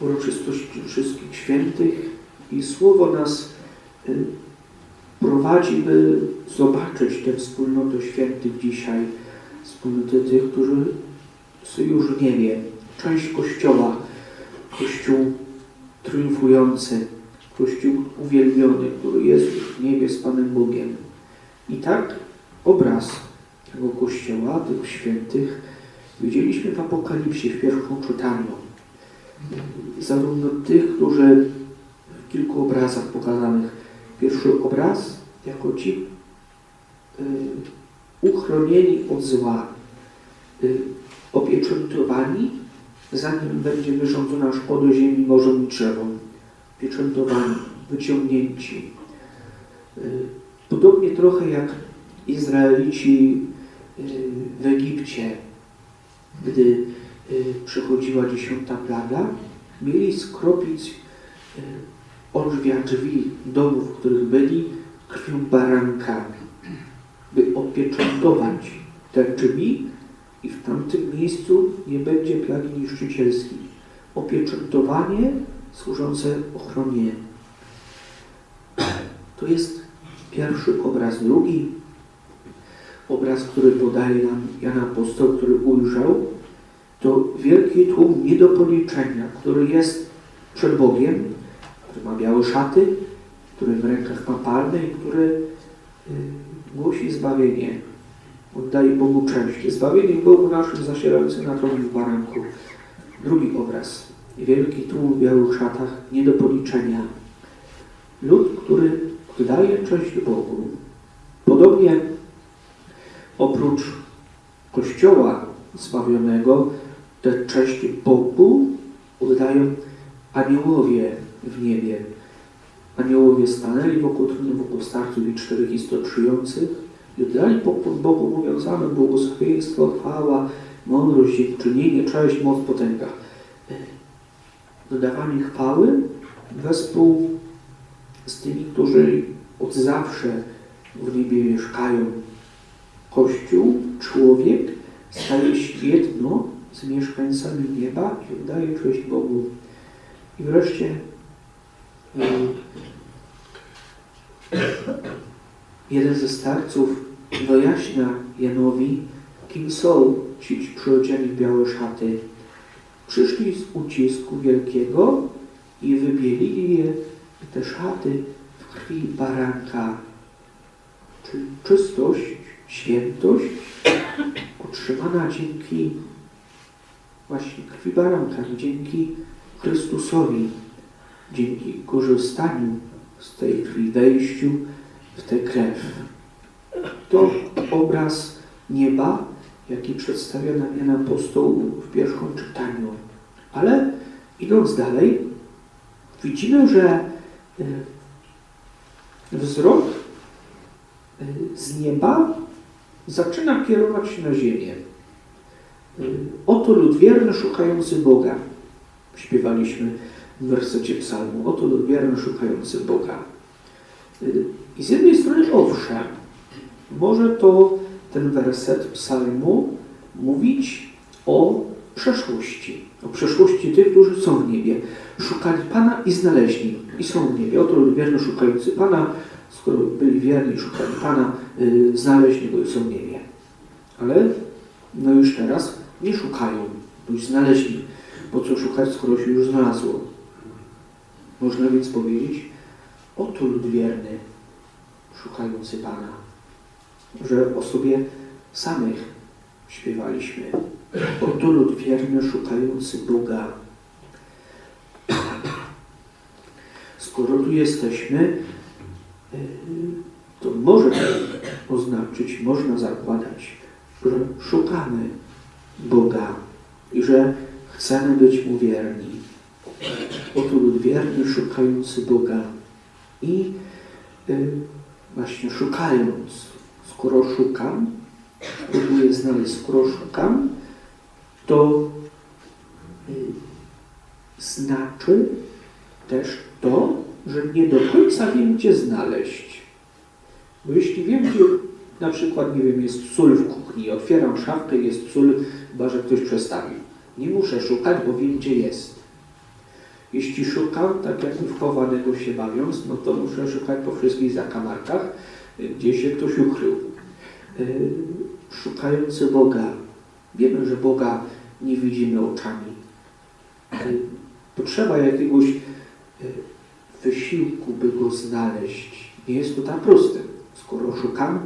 uroczystości wszystkich świętych i Słowo nas y, prowadzi, by zobaczyć tę wspólnotę świętych dzisiaj, wspólnotę tych, którzy są już w niebie, część Kościoła, Kościół triumfujący, Kościół uwielbiony, który jest już w niebie z Panem Bogiem. I tak obraz tego Kościoła, tych świętych, widzieliśmy w Apokalipsie w pierwszym czytaniu. Zarówno tych, którzy w kilku obrazach pokazanych. Pierwszy obraz jako ci y, uchronieni od zła, y, opieczętowani, zanim będzie wyrządzona szkoda ziemi, morzom i drzewom. Pieczętowani, wyciągnięci. Y, Podobnie trochę jak Izraelici y, w Egipcie, gdy przychodziła dziesiąta plaga, mieli skropić y, olbrzymia drzwi domów, w których byli, krwią baranka, by opieczętować te drzwi i w tamtym miejscu nie będzie plagi niszczycielskiej. Opieczętowanie służące ochronie. To jest pierwszy obraz. Drugi obraz, który podaje nam Jan Apostoł, który ujrzał, to wielki tłum nie do policzenia, który jest przed Bogiem, który ma białe szaty, który w rękach ma palmy i który y, głosi zbawienie. Oddaje Bogu cześć. Zbawienie Bogu naszym zasiadającym na tronie w baranku. Drugi obraz. Wielki tłum w białych szatach, nie do policzenia. Lud, który oddaje cześć Bogu. Podobnie oprócz Kościoła zbawionego, tę cześć Bogu oddają aniołowie w niebie. Aniołowie stanęli wokół tronu, wokół starców i czterech istot żyjących i oddali pokłon Bogu, mówiąc Amen, błogosławieństwo, chwała, mądrość, dziękczynienie, cześć, moc, potęga. Dodawanie chwały wespół z tymi, którzy od zawsze w niebie mieszkają. Kościół, człowiek staje się jedno z mieszkańcami nieba i oddaje cześć Bogu. I wreszcie jeden ze starców wyjaśnia Janowi, kim są ci przyodziani białe szaty. Przyszli z ucisku wielkiego i wybielili je, te szaty, w krwi baranka. Czyli czystość, świętość otrzymana dzięki właśnie krwi baranka, dzięki Chrystusowi, dzięki korzystaniu z tej krwi, wejściu w tę krew. To obraz nieba, jaki przedstawia nam Jan Apostoł w pierwszym czytaniu. Ale idąc dalej, widzimy, że y, wzrok y, z nieba zaczyna kierować się na ziemię. Y, Oto lud wierny szukający Boga. Śpiewaliśmy w wersecie psalmu. Oto lud wierny szukający Boga. Y, I z jednej strony owszem, może to ten werset psalmu mówić o przeszłości. O przeszłości tych, którzy są w niebie. Szukali Pana i znaleźli. I są w niebie. Oto lud wierny szukający Pana. Skoro byli wierni i szukali Pana, y, znaleźli Go i są w niebie. Ale no już teraz nie szukają, bo już znaleźli. Po co szukać, skoro się już znalazło? Można więc powiedzieć, oto lud wierny, szukający Pana. Że o sobie samych śpiewaliśmy. Oto lud wierny, szukający Boga. Skoro tu jesteśmy, y, to może oznaczyć, można zakładać, że szukamy Boga i że chcemy być Mu wierni. Oto lud wierny, szukający Boga. I y, właśnie szukając, skoro szukam, próbuję znaleźć, skoro szukam, to y, znaczy też to, że nie do końca wiem, gdzie znaleźć. Bo jeśli wiem, gdzie na przykład, nie wiem, jest sól w kuchni, otwieram szafkę, jest sól, chyba że ktoś przestawił. Nie muszę szukać, bo wiem, gdzie jest. Jeśli szukam, tak jakby wchowanego się bawiąc, no to muszę szukać po wszystkich zakamarkach, gdzie się ktoś ukrył. Y, Szukający Boga. Wiemy, że Boga nie widzimy oczami. Potrzeba jakiegoś y, wysiłku, by Go znaleźć. Nie jest to tak proste. Skoro szukam,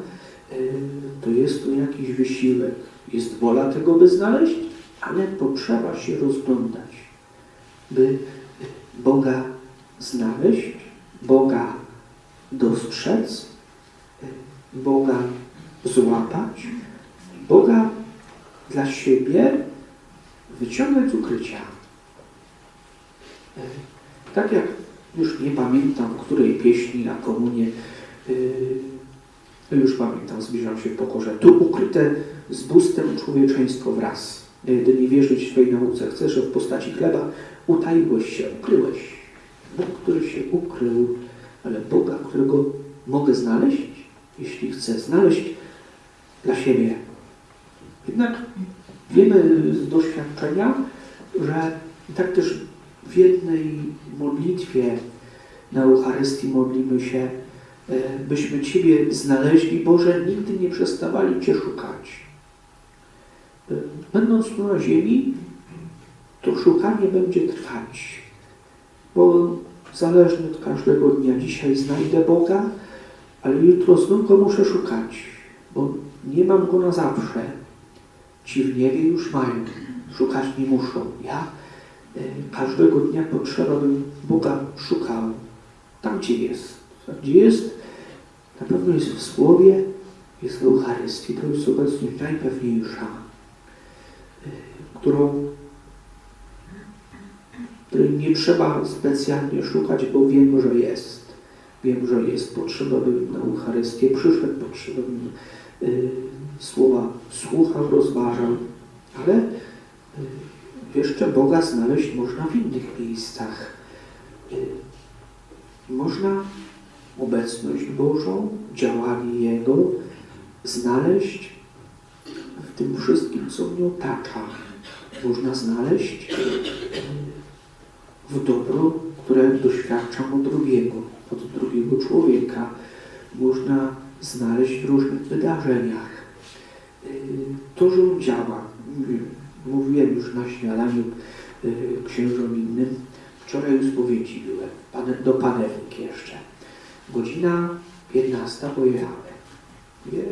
to jest to jakiś wysiłek. Jest wola tego, by znaleźć, ale potrzeba się rozglądać, by Boga znaleźć, Boga dostrzec, Boga złapać, Boga dla siebie wyciągnąć z ukrycia. Tak jak już nie pamiętam, której pieśni na komunie, yy, już pamiętam, zbliżam się w pokorze. Tu ukryte z bóstwem człowieczeństwo wraz. Gdy nie wierzyć Twojej nauce, chcesz, że w postaci chleba utaiłeś się, ukryłeś. Bóg, który się ukrył, ale Boga, którego mogę znaleźć, jeśli chcę znaleźć dla siebie. Jednak wiemy z doświadczenia, że tak też w jednej modlitwie na Eucharystii modlimy się, byśmy Ciebie znaleźli, Boże, nigdy nie przestawali Cię szukać. E, Będąc tu na ziemi, to szukanie będzie trwać, bo zależnie od każdego dnia dzisiaj znajdę Boga, ale jutro znów Go muszę szukać, bo nie mam Go na zawsze. Ci w niebie już mają, szukać nie muszą. Ja e, każdego dnia potrzeba, bym Boga szukał tam, gdzie jest. Gdzie jest? Na pewno jest w Słowie, jest w Eucharystii. To jest obecność najpewniejsza, e, którą której nie trzeba specjalnie szukać, bo wiem, że jest. Wiem, że jest. Potrzeba, bym na Eucharystię przyszedł, potrzeba, bym y, słowa słuchał, rozważał, ale y, jeszcze Boga znaleźć można w innych miejscach. Y, można obecność Bożą, działanie Jego znaleźć w tym wszystkim, co mnie otacza. Można znaleźć w dobro, które doświadczam od drugiego, od drugiego człowieka. Można znaleźć w różnych wydarzeniach. To, że on działa. Mówiłem już na śniadaniu yy, księżom innym. Wczoraj u spowiedzi byłem, do panewki jeszcze. Godzina 15 pojechałem. Je-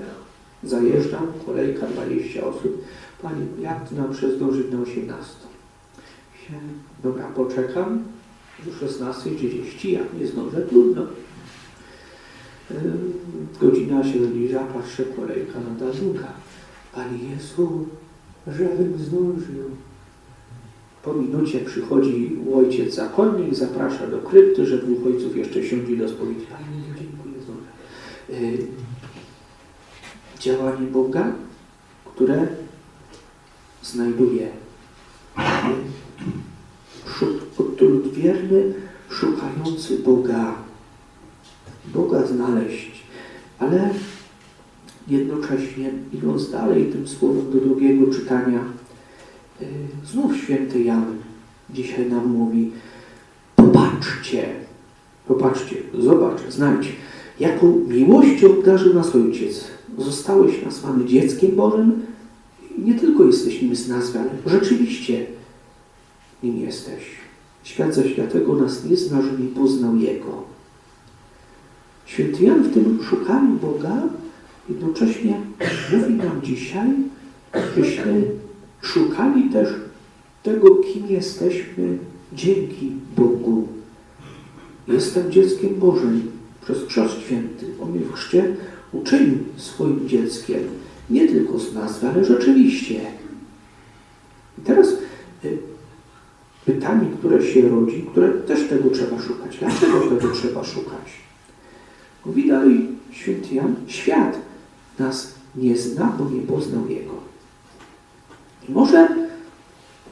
Zajeżdżam, kolejka 20 osób. Pani, jak tu nam przezdążyć na 18? się, dobra, poczekam do 16.30, jak nie zdążę, trudno. Godzina się zbliża, patrzę, kolejka nadal długa. Panie Jezu, żebym zdążył. Po minucie przychodzi ojciec zakonnik, zaprasza do krypty, że dwóch ojców jeszcze siądzie do spowiedzi. Panie dziękuję, zdążę. Yy, Działanie Boga, które znajduje lud wierny, szukający Boga. Boga znaleźć, ale jednocześnie idąc dalej tym słowem do drugiego czytania, znów święty Jan dzisiaj nam mówi, popatrzcie, popatrzcie, zobacz, znajdź, jaką miłością obdarzył nas Ojciec. Zostałeś nazwany dzieckiem Bożym, nie tylko jesteś nim nazwany, rzeczywiście nim jesteś. Świat zaś dlatego nas nie zna, że nie poznał Jego. Święty Jan w tym szukaniu Boga jednocześnie mówi nam dzisiaj, byśmy szukali też tego, kim jesteśmy dzięki Bogu. Jestem dzieckiem Bożym przez Chrzest Święty. On mnie w chrzcie uczynił swoim dzieckiem. Nie tylko z nazwy, ale rzeczywiście. I teraz y, pytanie, które się rodzi, które też tego trzeba szukać. Dlaczego tego trzeba szukać? Mówi dalej święty Jan, świat nas nie zna, bo nie poznał Jego. Może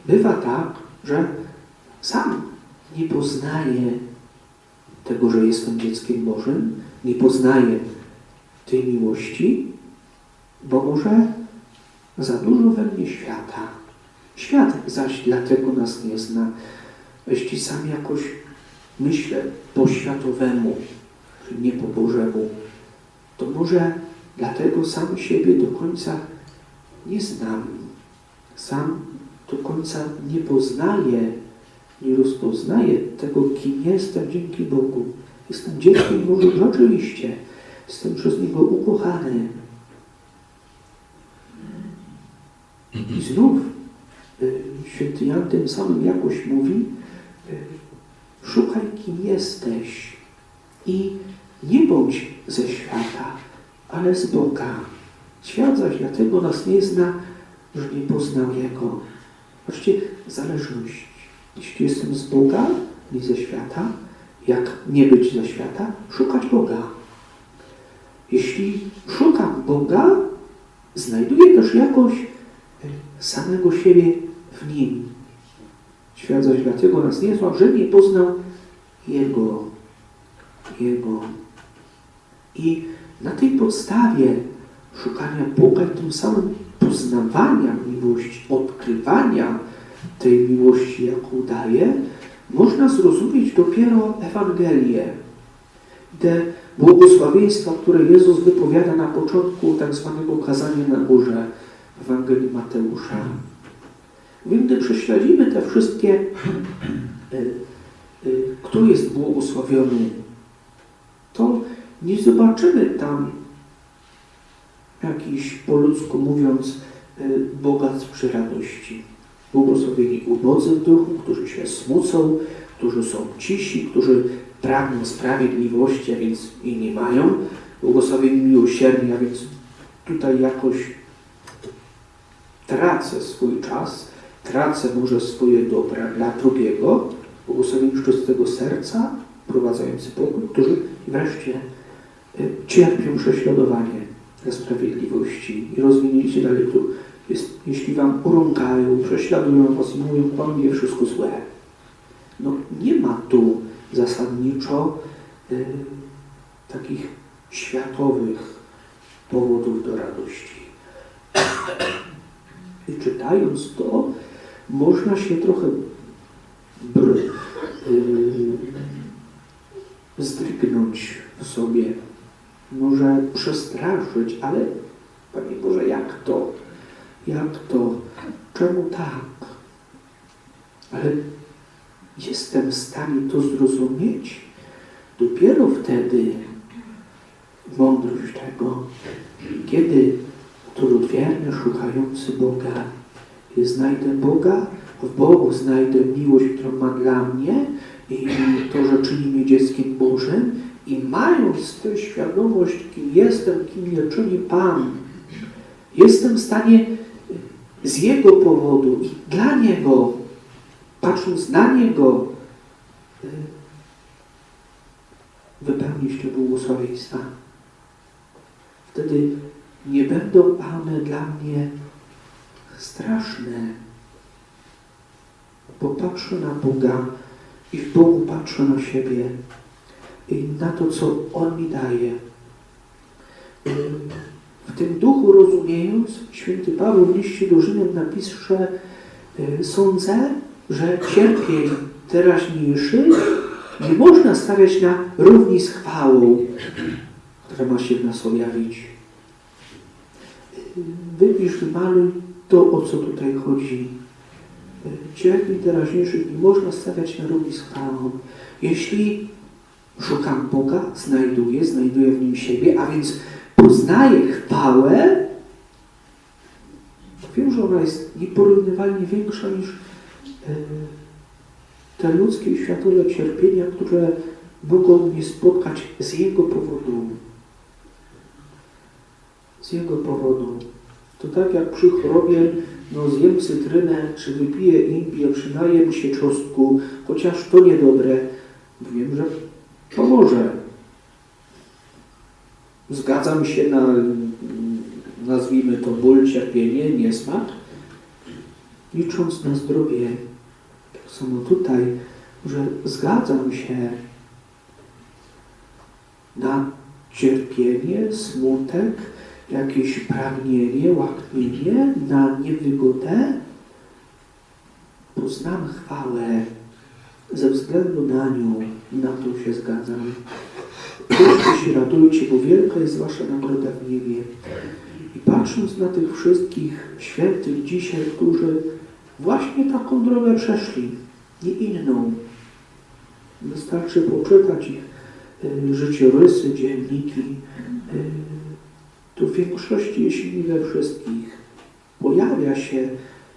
bywa tak, że sam nie poznaje tego, że jestem dzieckiem Bożym, nie poznaje tej miłości, bo może za dużo we mnie świata. Świat zaś dlatego nas nie zna, jeśli sam jakoś myślę po światowemu, nie po Bożemu, to może dlatego sam siebie do końca nie znam. Sam do końca nie poznaję, nie rozpoznaję tego, kim jestem dzięki Bogu. Jestem dzieckiem Bożym rzeczywiście. Jestem przez Niego ukochany. I znów y, święty Jan tym samym jakoś mówi, y, szukaj kim jesteś i nie bądź ze świata, ale z Boga. Świat zaś dlatego nas nie zna, że nie poznał Jego. Zobaczcie, zależność. Jeśli jestem z Boga, nie ze świata, jak nie być ze świata? Szukać Boga. Jeśli szukam Boga, znajduję też jakoś y, samego siebie w Nim. Świat zaś dlatego nas nie zna, że nie poznał Jego. Jego. I na tej podstawie szukania Boga tym samym poznawania miłości, odkrywania tej miłości, jaką daje, można zrozumieć dopiero Ewangelię. Te błogosławieństwa, które Jezus wypowiada na początku tak zwanego kazania na górze Ewangelii Mateusza. Gdy prześledzimy te wszystkie, y, y, kto jest błogosławiony, to nie zobaczymy tam jakiś, po ludzku mówiąc, y, bogactw przy radości. Błogosławieni ubodzy w duchu, którzy się smucą, którzy są cisi, którzy pragną sprawiedliwości, a więc jej nie mają. Błogosławieni miłosierni, a więc tutaj jakoś tracę swój czas, tracę może swoje dobra dla drugiego. Błogosławieni czystego serca, prowadzający pokój, którzy wreszcie y, cierpią prześladowanie sprawiedliwości i rozwinięcie dalej tu jest, jeśli wam urągają, prześladują was i mówią wam nie wszystko złe. No nie ma tu zasadniczo y, takich światowych powodów do radości. I czytając to, można się trochę br, y, zdrygnąć w sobie, może przestraszyć, ale Panie Boże, jak to? Jak to? Czemu tak? Ale jestem w stanie to zrozumieć dopiero wtedy, mądrość tego, kiedy trud wierny, szukający Boga, znajdę Boga, w Bogu znajdę miłość, którą ma dla mnie i to, że czyni mnie dzieckiem Bożym i mając tę świadomość, kim jestem, kim mnie czyni Pan, jestem w stanie z Jego powodu i dla Niego, patrząc na Niego, y, wypełnić te błogosławieństwa. Wtedy nie będą one dla mnie straszne, bo patrzę na Boga i w Bogu patrzę na siebie i na to, co On mi daje. Y, W tym duchu rozumiejąc, święty Paweł w liście do Rzymian napisze, y, sądzę, że cierpień teraźniejszych nie można stawiać na równi z chwałą, która ma się w nas objawić. Y, Wypisz, wymaluj to, o co tutaj chodzi. Y, Cierpień teraźniejszych nie można stawiać na równi z chwałą. Jeśli szukam Boga, znajduję, znajduję w Nim siebie, a więc poznaję chwałę, wiem, że ona jest nieporównywalnie większa niż y, te ludzkie i światowe cierpienia, które mogą mnie spotkać z Jego powodu. Z Jego powodu. To tak jak przy chorobie, no zjem cytrynę, czy wypiję imbir, czy najem się czosnku, chociaż to niedobre, wiem, że pomoże. Zgadzam się na, nazwijmy to ból, cierpienie, niesmak, licząc na zdrowie. Tak samo tutaj, że zgadzam się na cierpienie, smutek, jakieś pragnienie, łaknienie, na niewygodę, poznam chwałę ze względu na nią, na to się zgadzam. Się, radujcie, bo wielka jest wasza nagroda w niebie. I patrząc na tych wszystkich świętych dzisiaj, którzy właśnie taką drogę przeszli, nie inną, wystarczy poczytać ich y, życiorysy, dzienniki, y, to w większości, jeśli nie we wszystkich, pojawia się,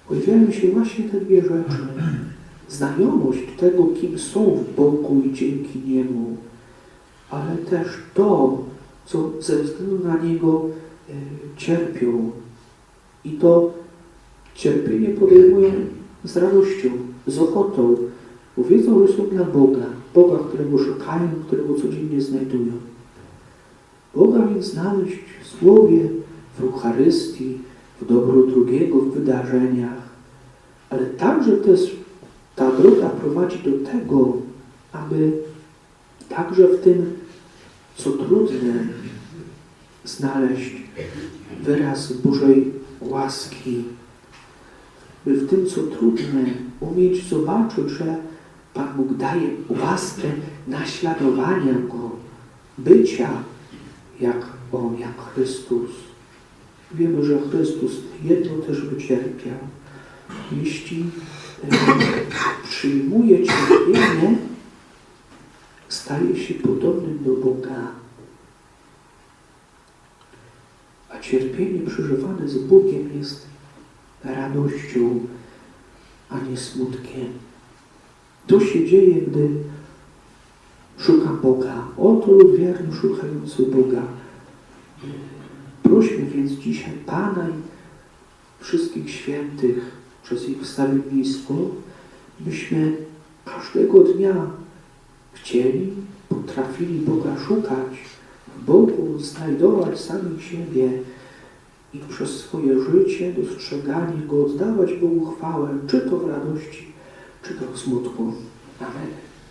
pojawiają się właśnie te dwie rzeczy. Znajomość tego, kim są w Bogu i dzięki Niemu, ale też to, co ze względu na Niego y, cierpią. I to cierpienie podejmują z radością, z ochotą, bo wiedzą, że są dla Boga, Boga, którego szukają, którego codziennie znajdują. Boga więc znaleźć w Słowie, w Eucharystii, w dobro drugiego, w wydarzeniach, ale także też ta droga prowadzi do tego, aby także w tym, co trudne, znaleźć wyraz Bożej łaski, by w tym, co trudne, umieć zobaczyć, że Pan Bóg daje łaskę naśladowania Go, bycia jak On, jak Chrystus. Wiemy, że Chrystus jedno też wycierpiał. Jeśli przyjmuje cierpienie, staje się podobnym do Boga. A cierpienie przeżywane z Bogiem jest radością, a nie smutkiem. To się dzieje, gdy szukam Boga. Oto wierny szukający Boga. Prośmy więc dzisiaj Pana i wszystkich świętych przez ich wstawiennictwo, byśmy każdego dnia chcieli, potrafili Boga szukać, w Bogu znajdować samych siebie i przez swoje życie, dostrzeganie Go, oddawać Bogu chwałę, czy to w radości, czy to w smutku. Amen.